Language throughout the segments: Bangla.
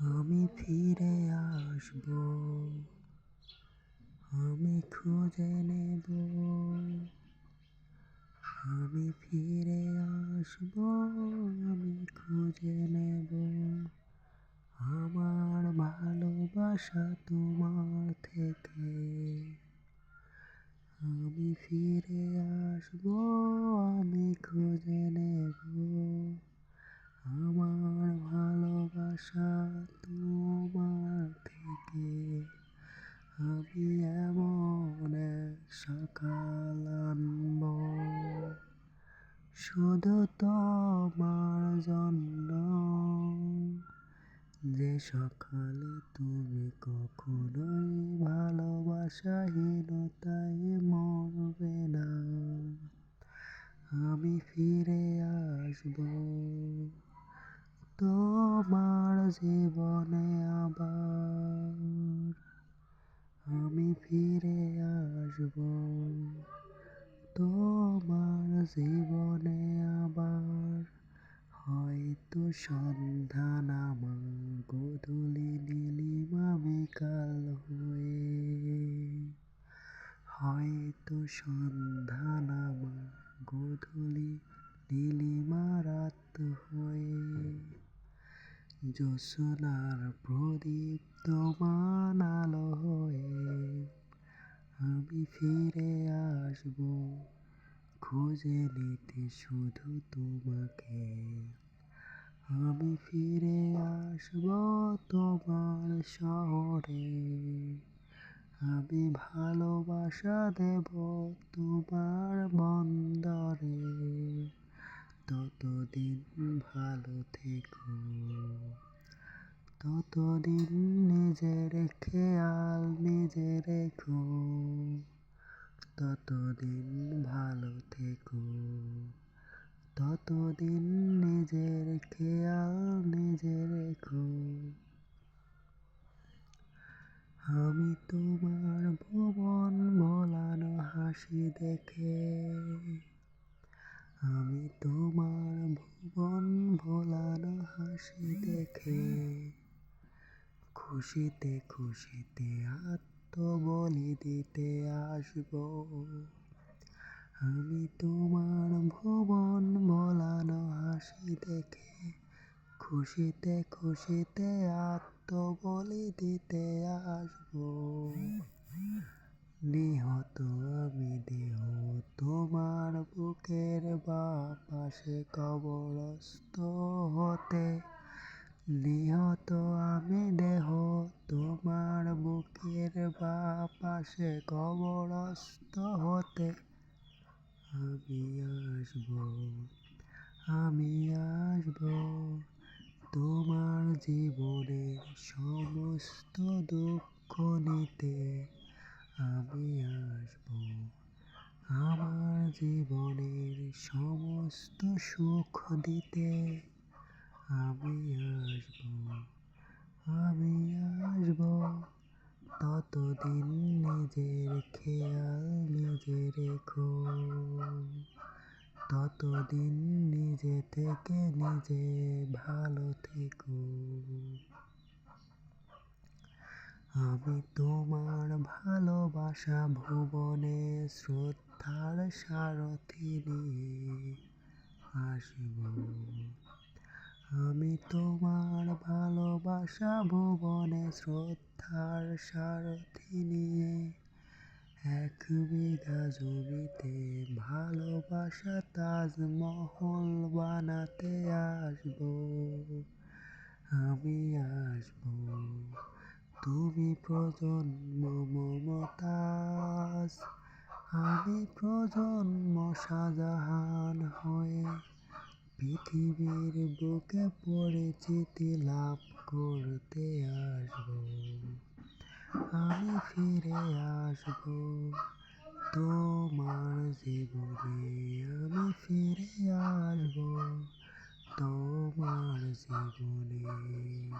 আমি ফিরে আসব, আমি খুঁজে নেব। আমি ফিরে আসব, আমি খুঁজে নেব। আমার ভালোবাসা তোমার থেকে। আমি ফিরে আসব, আমি খুঁজে নেব। আমার ভালোবাসা সকাল আনব শুধু তোমার জন্য। যে সকালে তুমি কখনোই ভালোবাসাহীনতায় মরবে না। আমি ফিরে আসব। তোমার জীবনে আবার। আমি ফিরে আসব। জীবনে আবার হয়তো সন্ধান আমার গধূলি নীলিমা বিকাল হয়ে। হয়তো সন্ধান আমার গধূলি নীলিমা রাত হয়ে। জ্যোৎস্নার প্রদীপ তোমার আলো হয়ে। আমি ফিরে আসব খুঁজে নিতে শুধু তোমাকে। আমি ফিরে আসব তোমার শহরে। আমি ভালোবাসা দেব তোমার বন্দরে। ততদিন ভালো থেকো। ততদিন নিজের খেয়াল নিজে রেখো। ততদিন ভালো থেকো। ততদিন নিজের খেয়াল নিজে রেখো। আমি তোমার ভুবন ভোলানো হাসি দেখে। আমি তোমার ভুবন ভোলানো হাসি দেখে। খুশিতে খুশিতে আত্মবলি দিতে আসব। আমি তোমার ভুবন ভোলানো হাসি দেখে খুশিতে খুশিতে আত্মবলি দিতে আসব। নিহত আমি দেহ তোমার বুকের বা পাশে কবরস্থ হতে নিহত আমি দেহ তোমার বুকের বা পাশে কবরস্থ হতে আমি আসব আমি আসব। তোমার জীবনের সমস্ত দুঃখ নিতে আমি আসব। আমার জীবনের সমস্ত সুখ দিতে আমি আসব আমি আসব ততদিন নিজের খেয়াল নিজে রেখো। ততদিন নিজে থেকে নিজে ভালো থেকো। আমি তোমার ভালোবাসা ভুবনে শ্রদ্ধার সারথি নিয়ে আসব। আমি তোমার ভালোবাসা, ভুবনে শ্রদ্ধার সারথি নিয়ে এক বিঘা জমিতে ভালোবাসা, তাজমহল বানাতে আসব। আমি আসব, তুমি প্রজন্ম মমতাজ। আমি প্রজন্ম শাহজাহান হয়ে পৃথিবীর বুকে পরিচিতি লাভ করতে আসব। আমি ফিরে আসব তোমার জীবনে। আমি ফিরে আসব তোমার জীবনে।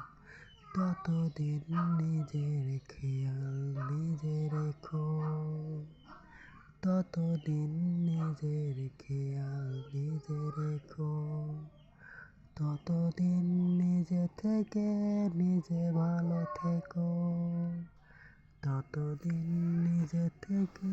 ততদিন নিজের খেয়াল নিজে রেখো। ততদিন নিজের খেয়াল নিজে রেখো। ততদিন নিজে থেকে নিজে ভালো থেকো। ততদিন নিজে থেকে